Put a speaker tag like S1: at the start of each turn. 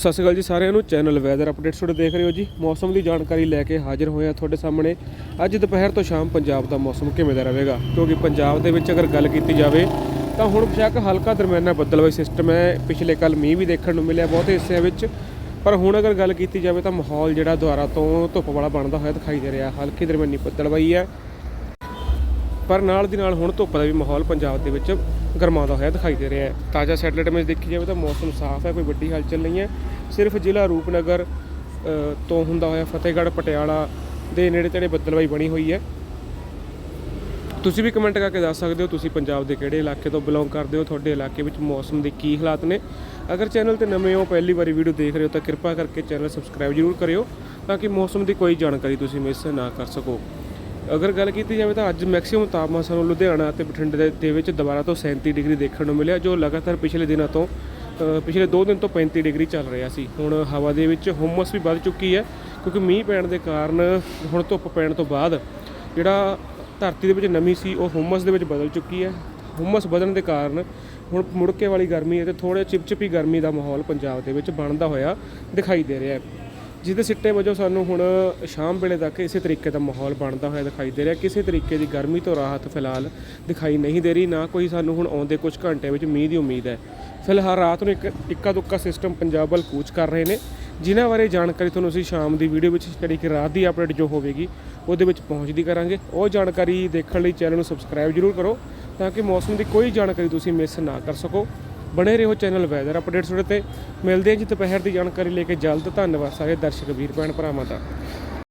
S1: ਸਤਿ ਸ਼੍ਰੀ ਅਕਾਲ ਜੀ ਸਾਰਿਆਂ ਨੂੰ। ਚੈਨਲ ਵੈਦਰ ਅਪਡੇਟਸ ਤੁਹਾਡੇ ਦੇਖ ਰਹੇ ਹੋ ਜੀ। ਮੌਸਮ ਦੀ ਜਾਣਕਾਰੀ ਲੈ ਕੇ ਹਾਜ਼ਰ ਹੋਏ ਹਾਂ ਤੁਹਾਡੇ ਸਾਹਮਣੇ। ਅੱਜ ਦੁਪਹਿਰ ਤੋਂ ਸ਼ਾਮ ਪੰਜਾਬ ਦਾ ਮੌਸਮ ਕਿਵੇਂ ਦਾ ਰਹੇਗਾ? ਕਿਉਂਕਿ ਪੰਜਾਬ ਦੇ ਵਿੱਚ ਅਗਰ ਗੱਲ ਕੀਤੀ ਜਾਵੇ, ਤਾਂ ਹੁਣ ਬੇਸ਼ੱਕ ਹਲਕਾ ਦਰਮਿਆਨਾ ਬੱਦਲਵਾਈ ਸਿਸਟਮ ਹੈ। ਪਿਛਲੇ ਕੱਲ ਮੀਂਹ ਵੀ ਦੇਖਣ ਨੂੰ ਮਿਲਿਆ ਬਹੁਤੇ ਹਿੱਸਿਆਂ ਵਿੱਚ। ਪਰ ਹੁਣ ਅਗਰ ਗੱਲ ਕੀਤੀ ਜਾਵੇ, ਤਾਂ ਮਾਹੌਲ ਜਿਹੜਾ ਦੁਆਰਾ ਤੋਂ ਧੁੱਪ ਵਾਲਾ ਬਣਦਾ ਹੋਇਆ ਦਿਖਾਈ ਦੇ ਰਿਹਾ। ਹਲਕੀ ਦਰਮਿਆਨੀ ਬੱਦਲਵਾਈ ਹੈ। ਪਰ ਨਾਲ ਦੀ ਨਾਲ ਹੁਣ ਧੁੱਪ ਦਾ ਵੀ ਮਾਹੌਲ ਪੰਜਾਬ ਦੇ ਵਿੱਚ ਗਰਮਾਉਂਦਾ ਹੋਇਆ ਦਿਖਾਈ ਦੇ ਰਿਹਾ ਹੈ। ਤਾਜ਼ਾ ਸੈਟੇਲਾਈਟ ਇਮੇਜ ਦੇਖੀ ਜਾਵੇ ਤਾਂ ਮੌਸਮ ਸਾਫ਼ ਹੈ, ਕੋਈ ਵੱਡੀ ਹਲਚਲ ਨਹੀਂ ਹੈ। ਸਿਰਫ ਜ਼ਿਲ੍ਹਾ ਰੂਪਨਗਰ ਤੋਂ ਹੁੰਦਾ ਹੋਇਆ ਫਤਿਹਗੜ੍ਹ, ਪਟਿਆਲਾ ਦੇ ਨੇੜੇ ਤੇੜੇ ਬੱਦਲਵਾਈ ਬਣੀ ਹੋਈ ਹੈ। ਤੁਸੀਂ ਵੀ ਕਮੈਂਟ ਕਰਕੇ ਦੱਸ ਸਕਦੇ ਹੋ, ਤੁਸੀਂ ਪੰਜਾਬ ਦੇ ਕਿਹੜੇ ਇਲਾਕੇ ਤੋਂ ਬਿਲੋਂਗ ਕਰਦੇ ਹੋ, ਤੁਹਾਡੇ ਇਲਾਕੇ ਵਿੱਚ ਮੌਸਮ ਦੇ ਕੀ ਹਾਲਾਤ ਨੇ। ਅਗਰ ਚੈਨਲ ਤੇ ਨਵੇਂ ਹੋ, ਪਹਿਲੀ ਵਾਰੀ ਵੀਡੀਓ ਦੇਖ ਰਹੇ ਹੋ ਤਾਂ ਕਿਰਪਾ ਕਰਕੇ ਚੈਨਲ ਸਬਸਕ੍ਰਾਈਬ ਜ਼ਰੂਰ ਕਰਿਓ ਤਾਂ ਕਿ ਮੌਸਮ ਦੀ ਕੋਈ ਜਾਣਕਾਰੀ ਤੁਸੀਂ ਮਿਸ ਨਾ ਕਰ ਸਕੋ। ਅਗਰ ਗੱਲ ਕੀਤੀ ਜਾਵੇ ਤਾਂ ਅੱਜ ਮੈਕਸਿਮਮ ਤਾਪਮਾਨ ਸਾਨੂੰ ਲੁਧਿਆਣਾ ਅਤੇ ਬਠਿੰਡੇ ਦੇ- ਦੇ ਵਿੱਚ ਦੁਬਾਰਾ ਤੋਂ 37 ਡਿਗਰੀ ਦੇਖਣ ਨੂੰ ਮਿਲਿਆ, ਜੋ ਲਗਾਤਾਰ ਪਿਛਲੇ ਦਿਨਾਂ ਤੋਂ ਪਿਛਲੇ 2 ਦਿਨ ਤੋਂ 35 ਡਿਗਰੀ ਚੱਲ ਰਿਹਾ ਸੀ। ਹੁਣ ਹਵਾ ਦੇ ਵਿੱਚ ਹੁਮਸ ਵੀ ਵੱਧ ਚੁੱਕੀ ਹੈ, ਕਿਉਂਕਿ ਮੀਂਹ ਪੈਣ ਦੇ ਕਾਰਨ ਹੁਣ ਧੁੱਪ ਪੈਣ ਤੋਂ ਬਾਅਦ ਜਿਹੜਾ ਧਰਤੀ ਦੇ ਵਿੱਚ ਨਮੀ ਸੀ, ਉਹ ਹੁਮਸ ਦੇ ਵਿੱਚ ਬਦਲ ਚੁੱਕੀ ਹੈ। ਹੁਮਸ ਵਧਣ ਦੇ ਕਾਰਨ ਹੁਣ ਮੁੜਕੇ ਵਾਲੀ ਗਰਮੀ ਅਤੇ ਥੋੜੇ ਚਿਪਚਿਪੀ ਗਰਮੀ ਦਾ ਮਾਹੌਲ ਪੰਜਾਬ ਦੇ ਵਿੱਚ ਬਣਦਾ ਹੋਇਆ ਦਿਖਾਈ ਦੇ ਰਿਹਾ ਹੈ। ਜਿਹਦੇ ਸਿੱਟੇ ਵਜੋਂ ਸਾਨੂੰ ਹੁਣ ਸ਼ਾਮ ਵੇਲੇ ਤੱਕ ਇਸੇ ਤਰੀਕੇ ਦਾ ਮਾਹੌਲ ਬਣਦਾ ਹੋਇਆ ਦਿਖਾਈ ਦੇ ਰਿਹਾ। ਕਿਸੇ ਤਰੀਕੇ ਦੀ ਗਰਮੀ ਤੋਂ ਰਾਹਤ ਫਿਲਹਾਲ ਦਿਖਾਈ ਨਹੀਂ ਦੇ ਰਹੀ, ਨਾ ਕੋਈ ਸਾਨੂੰ ਹੁਣ ਆਉਂਦੇ ਕੁਝ ਘੰਟਿਆਂ ਵਿੱਚ ਮੀਂਹ ਦੀ ਉਮੀਦ ਹੈ। ਫਿਲਹਾਲ ਰਾਤ ਨੂੰ ਇੱਕ ਇੱਕਾ ਦੁੱਕਾ ਸਿਸਟਮ ਪੰਜਾਬ ਵੱਲ ਕੂਚ ਕਰ ਰਹੇ ਨੇ। ਜਿਨ੍ਹਾਂ ਬਾਰੇ ਜਾਣਕਾਰੀ ਤੁਹਾਨੂੰ ਅਸੀਂ ਸ਼ਾਮ ਦੀ ਵੀਡੀਓ ਵਿੱਚ, ਜਿਹੜੀ ਕਿ ਰਾਤ ਦੀ ਅਪਡੇਟ ਜੋ ਹੋਵੇਗੀ, ਉਹਦੇ ਵਿੱਚ ਪਹੁੰਚਦੀ ਕਰਾਂਗੇ। ਉਹ ਜਾਣਕਾਰੀ ਦੇਖਣ ਲਈ ਚੈਨਲ ਨੂੰ ਸਬਸਕ੍ਰਾਈਬ ਜ਼ਰੂਰ ਕਰੋ, ਤਾਂ ਕਿ ਮੌਸਮ ਦੀ ਕੋਈ ਜਾਣਕਾਰੀ ਤੁਸੀਂ ਮਿਸ ਨਾ ਕਰ ਸਕੋ। ਬਣੇ ਰਹੋ ਚੈਨਲ ਵੈਦਰ ਅਪਡੇਟਸ 'ਤੇ ਮਿਲਦੇ ਹਾਂ ਜੀ ਦੁਪਹਿਰ ਦੀ ਜਾਣਕਾਰੀ ਲੈ ਕੇ। ਜਲਦ ਧੰਨਵਾਦ ਸਾਰੇ ਦਰਸ਼ਕ, ਵੀਰ ਭੈਣ ਭਰਾਵਾਂ ਦਾ।